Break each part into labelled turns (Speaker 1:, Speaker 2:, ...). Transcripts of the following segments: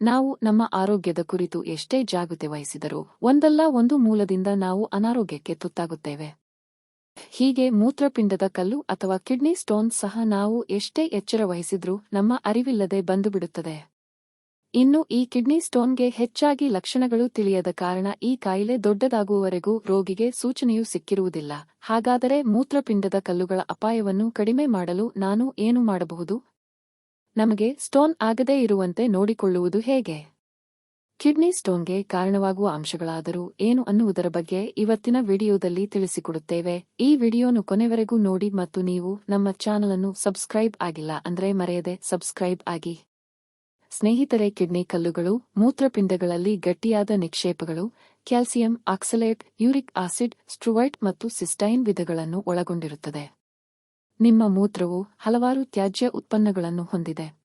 Speaker 1: ನಾವು ನಮ್ಮ ಆರೋಗ್ಯದ ಕುರಿತು ಎಷ್ಟೇ ಜಾಗೃತಿ ವಹಿಸಿದರೂ ಒಂದಲ್ಲ ಒಂದು ಮೂಲದಿಂದ ನಾವು ಅನಾರೋಗ್ಯಕ್ಕೆ ತುತ್ತಾಗುತ್ತೇವೆ. ಹೀಗೆ ಮೂತ್ರಪಿಂಡದ ಕಲ್ಲು ಅಥವಾ ಕಿಡ್ನಿ ಸ್ಟೋನ್ ಸಹ ನಾವು ಎಷ್ಟೇ ಎಚ್ಚರ ವಹಿಸಿದ್ರೂ ನಮ್ಮ ಅರಿವಿಲ್ಲದೆ ಬಂದುಬಿಡುತ್ತದೆ. ಇನ್ನು ಈ ಕಿಡ್ನಿ ಸ್ಟೋನ್ಗೆ ಹೆಚ್ಚಾಗಿ ಲಕ್ಷಣಗಳು ತಿಳಿಯದ ಕಾರಣ ಈ ಕಾಯಿಲೆ ದೊಡ್ಡದಾಗುವವರೆಗೂ ರೋಗಿಗೆ ಸೂಚನೆಯೂ ಸಿಕ್ಕಿರುವುದಿಲ್ಲ. ಹಾಗಾದರೆ ಮೂತ್ರಪಿಂಡದ ಕಲ್ಲುಗಳ ಅಪಾಯವನ್ನು ಕಡಿಮೆ ಮಾಡಲು ನಾನು ಏನು ಮಾಡಬಹುದು? ನಮಗೆ ಸ್ಟೋನ್ ಆಗದೇ ಇರುವಂತೆ ನೋಡಿಕೊಳ್ಳುವುದು ಹೇಗೆ? ಕಿಡ್ನಿ ಸ್ಟೋನ್ಗೆ ಕಾರಣವಾಗುವ ಅಂಶಗಳಾದರೂ ಏನು ಅನ್ನುವುದರ ಬಗ್ಗೆ ಇವತ್ತಿನ ವಿಡಿಯೋದಲ್ಲಿ ತಿಳಿಸಿಕೊಡುತ್ತೇವೆ. ಈ ವಿಡಿಯೋನು ಕೊನೆವರೆಗೂ ನೋಡಿ ಮತ್ತು ನೀವು ನಮ್ಮ ಚಾನಲ್ ಅನ್ನು ಸಬ್ಸ್ಕ್ರೈಬ್ ಆಗಿಲ್ಲ ಅಂದ್ರೆ ಮರೆಯದೆ ಸಬ್ಸ್ಕ್ರೈಬ್ ಆಗಿ. ಸ್ನೇಹಿತರೆ, ಕಿಡ್ನಿ ಕಲ್ಲುಗಳು, ಮೂತ್ರಪಿಂಡಗಳಲ್ಲಿ ಗಟ್ಟಿಯಾದ ನಿಕ್ಷೇಪಗಳು, calcium oxalate, uric acid, struvite ಮತ್ತು ಸಿಸ್ಟೈನ್ ವಿಧಗಳನ್ನು ಒಳಗೊಂಡಿರುತ್ತದೆ. ನಿಮ್ಮ ಮೂತ್ರವು ಹಲವಾರು ತ್ಯಾಜ್ಯ ಉತ್ಪನ್ನಗಳನ್ನು ಹೊಂದಿದೆ.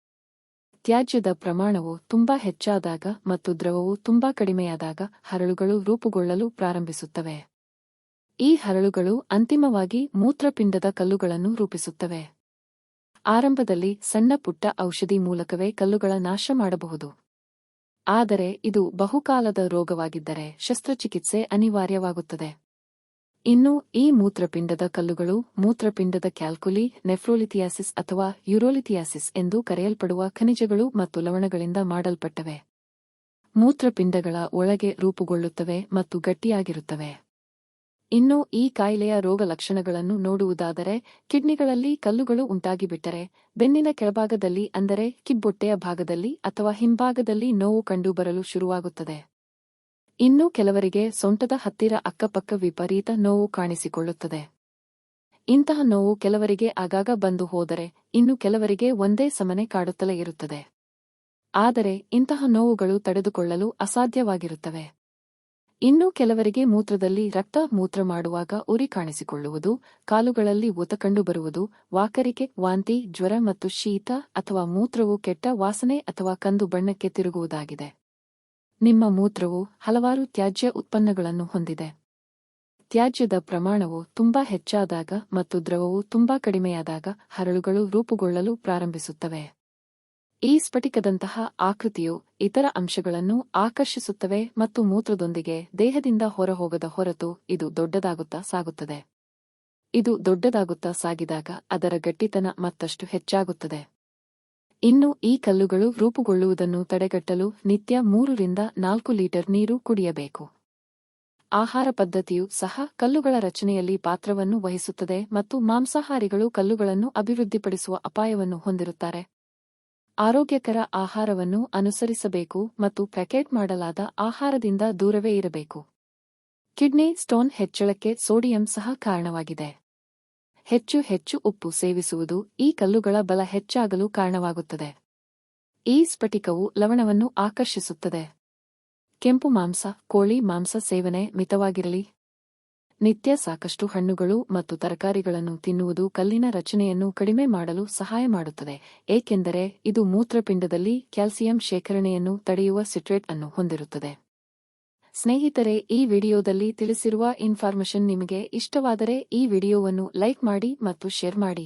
Speaker 1: ತ್ಯಾಜ್ಯದ ಪ್ರಮಾಣವು ತುಂಬಾ ಹೆಚ್ಚಾದಾಗ ಮತ್ತು ದ್ರವವು ತುಂಬಾ ಕಡಿಮೆಯಾದಾಗ ಹರಳುಗಳು ರೂಪುಗೊಳ್ಳಲು ಪ್ರಾರಂಭಿಸುತ್ತವೆ. ಈ ಹರಳುಗಳು ಅಂತಿಮವಾಗಿ ಮೂತ್ರಪಿಂಡದ ಕಲ್ಲುಗಳನ್ನು ರೂಪಿಸುತ್ತವೆ. ಆರಂಭದಲ್ಲಿ ಸಣ್ಣ ಪುಟ್ಟ ಔಷಧಿ ಮೂಲಕವೇ ಕಲ್ಲುಗಳ ನಾಶ ಮಾಡಬಹುದು. ಆದರೆ ಇದು ಬಹುಕಾಲದ ರೋಗವಾಗಿದ್ದರೆ ಶಸ್ತ್ರಚಿಕಿತ್ಸೆ ಅನಿವಾರ್ಯವಾಗುತ್ತದೆ. ಇನ್ನು ಈ ಮೂತ್ರಪಿಂಡದ ಕಲ್ಲುಗಳು ಮೂತ್ರಪಿಂಡದ ಕ್ಯಾಲ್ಕುಲಿ, ನೆಫ್ರೋಲಿಥಿಯಾಸಿಸ್ ಅಥವಾ ಯುರೋಲಿಥಿಯಾಸಿಸ್ ಎಂದು ಕರೆಯಲ್ಪಡುವ ಖನಿಜಗಳು ಮತ್ತು ಲವಣಗಳಿಂದ ಮಾಡಲ್ಪಟ್ಟವೆ. ಮೂತ್ರಪಿಂಡಗಳ ಒಳಗೆ ರೂಪುಗೊಳ್ಳುತ್ತವೆ ಮತ್ತು ಗಟ್ಟಿಯಾಗಿರುತ್ತವೆ. ಇನ್ನು ಈ ಕಾಯಿಲೆಯ ರೋಗಲಕ್ಷಣಗಳನ್ನು ನೋಡುವುದಾದರೆ, ಕಿಡ್ನಿಗಳಲ್ಲಿ ಕಲ್ಲುಗಳು ಉಂಟಾಗಿಬಿಟ್ಟರೆ, ಬೆನ್ನಿನ ಕೆಳಭಾಗದಲ್ಲಿ ಅಂದರೆ ಕಿಬ್ಬೊಟ್ಟೆಯ ಭಾಗದಲ್ಲಿ ಅಥವಾ ಹಿಂಭಾಗದಲ್ಲಿ ನೋವು ಕಂಡುಬರಲು ಶುರುವಾಗುತ್ತದೆ. ಇನ್ನು ಕೆಲವರಿಗೆ ಸೊಂಟದ ಹತ್ತಿರ ಅಕ್ಕಪಕ್ಕ ವಿಪರೀತ ನೋವು ಕಾಣಿಸಿಕೊಳ್ಳುತ್ತದೆ. ಇಂತಹ ನೋವು ಕೆಲವರಿಗೆ ಆಗಾಗ ಬಂದು ಹೋದರೆ, ಇನ್ನು ಕೆಲವರಿಗೆ ಒಂದೇ ಸಮನೆ ಕಾಡುತ್ತಲೇ ಇರುತ್ತದೆ. ಆದರೆ, ಇಂತಹ ನೋವುಗಳು ತಡೆದುಕೊಳ್ಳಲು ಅಸಾಧ್ಯವಾಗಿರುತ್ತವೆ. ಇನ್ನು ಕೆಲವರಿಗೆ ಮೂತ್ರದಲ್ಲಿ ರಕ್ತ ಮೂತ್ರ ಮಾಡುವಾಗ ಉರಿ ಕಾಣಿಸಿಕೊಳ್ಳುವುದು, ಕಾಲುಗಳಲ್ಲಿ ಊತ ಕಂಡುಬರುವುದು, ವಾಕರಿಕೆ, ವಾಂತಿ, ಜ್ವರ ಮತ್ತು ಶೀತ ಅಥವಾ ಮೂತ್ರವು ಕೆಟ್ಟ ವಾಸನೆ ಅಥವಾ ಕಂದು ಬಣ್ಣಕ್ಕೆ ತಿರುಗುವುದಾಗಿದೆ. ನಿಮ್ಮ ಮೂತ್ರವು ಹಲವಾರು ತ್ಯಾಜ್ಯ ಉತ್ಪನ್ನಗಳನ್ನು ಹೊಂದಿದೆ. ತ್ಯಾಜ್ಯದ ಪ್ರಮಾಣವು ತುಂಬಾ ಹೆಚ್ಚಾದಾಗ ಮತ್ತು ದ್ರವವು ತುಂಬಾ ಕಡಿಮೆಯಾದಾಗ ಹರಳುಗಳು ರೂಪುಗೊಳ್ಳಲು ಪ್ರಾರಂಭಿಸುತ್ತವೆ. ಈ ಸ್ಫಟಿಕದಂತಹ ಆಕೃತಿಯು ಇತರ ಅಂಶಗಳನ್ನು ಆಕರ್ಷಿಸುತ್ತವೆ ಮತ್ತು ಮೂತ್ರದೊಂದಿಗೆ ದೇಹದಿಂದ ಹೊರಹೋಗದ ಹೊರತು ಇದು ದೊಡ್ಡದಾಗುತ್ತಾ ಸಾಗುತ್ತದೆ. ಇದು ದೊಡ್ಡದಾಗುತ್ತಾ ಸಾಗಿದಾಗ ಅದರ ಗಟ್ಟಿತನ ಮತ್ತಷ್ಟು ಹೆಚ್ಚಾಗುತ್ತದೆ. ಇನ್ನು ಈ ಕಲ್ಲುಗಳು ರೂಪುಗೊಳ್ಳುವುದನ್ನು ತಡೆಗಟ್ಟಲು ನಿತ್ಯ ಮೂರರಿಂದ ನಾಲ್ಕು ಲೀಟರ್ ನೀರು ಕುಡಿಯಬೇಕು. ಆಹಾರ ಪದ್ಧತಿಯು ಸಹ ಕಲ್ಲುಗಳ ರಚನೆಯಲ್ಲಿ ಪಾತ್ರವನ್ನು ವಹಿಸುತ್ತದೆ ಮತ್ತು ಮಾಂಸಾಹಾರಿಗಳು ಕಲ್ಲುಗಳನ್ನು ಅಭಿವೃದ್ಧಿಪಡಿಸುವ ಅಪಾಯವನ್ನು ಹೊಂದಿರುತ್ತಾರೆ. ಆರೋಗ್ಯಕರ ಆಹಾರವನ್ನು ಅನುಸರಿಸಬೇಕು ಮತ್ತು ಪ್ಯಾಕೆಟ್ ಮಾಡಲಾದ ಆಹಾರದಿಂದ ದೂರವೇ ಇರಬೇಕು. ಕಿಡ್ನಿ ಸ್ಟೋನ್ ಹೆಚ್ಚಳಕ್ಕೆ ಸೋಡಿಯಂ ಸಹ ಕಾರಣವಾಗಿದೆ. ಹೆಚ್ಚು ಹೆಚ್ಚು ಉಪ್ಪು ಸೇವಿಸುವುದು ಈ ಕಲ್ಲುಗಳ ಬಲ ಹೆಚ್ಚಾಗಲು ಕಾರಣವಾಗುತ್ತದೆ. ಈ ಸ್ಫಟಿಕವು ಲವಣವನ್ನು ಆಕರ್ಷಿಸುತ್ತದೆ. ಕೆಂಪು ಮಾಂಸ, ಕೋಳಿ ಮಾಂಸ ಸೇವನೆ ಮಿತವಾಗಿರಲಿ. ನಿತ್ಯ ಸಾಕಷ್ಟು ಹಣ್ಣುಗಳು ಮತ್ತು ತರಕಾರಿಗಳನ್ನು ತಿನ್ನುವುದು ಕಲ್ಲಿನ ರಚನೆಯನ್ನು ಕಡಿಮೆ ಮಾಡಲು ಸಹಾಯ ಮಾಡುತ್ತದೆ, ಏಕೆಂದರೆ ಇದು ಮೂತ್ರಪಿಂಡದಲ್ಲಿ ಕ್ಯಾಲ್ಸಿಯಂ ಶೇಖರಣೆಯನ್ನು ತಡೆಯುವ ಸಿಟ್ರೇಟ್ ಅನ್ನು ಹೊಂದಿರುತ್ತದೆ. ಸ್ನೇಹಿತರೆ ಈ ವಿಡಿಯೋದಲ್ಲಿ ತಿಳಿಸಿರುವ ಇನ್ಫಾರ್ಮೇಷನ್ ನಿಮಗೆ ಇಷ್ಟವಾದರೆ ಈ ವಿಡಿಯೋವನ್ನು ಲೈಕ್ ಮಾಡಿ ಮತ್ತು ಶೇರ್ ಮಾಡಿ.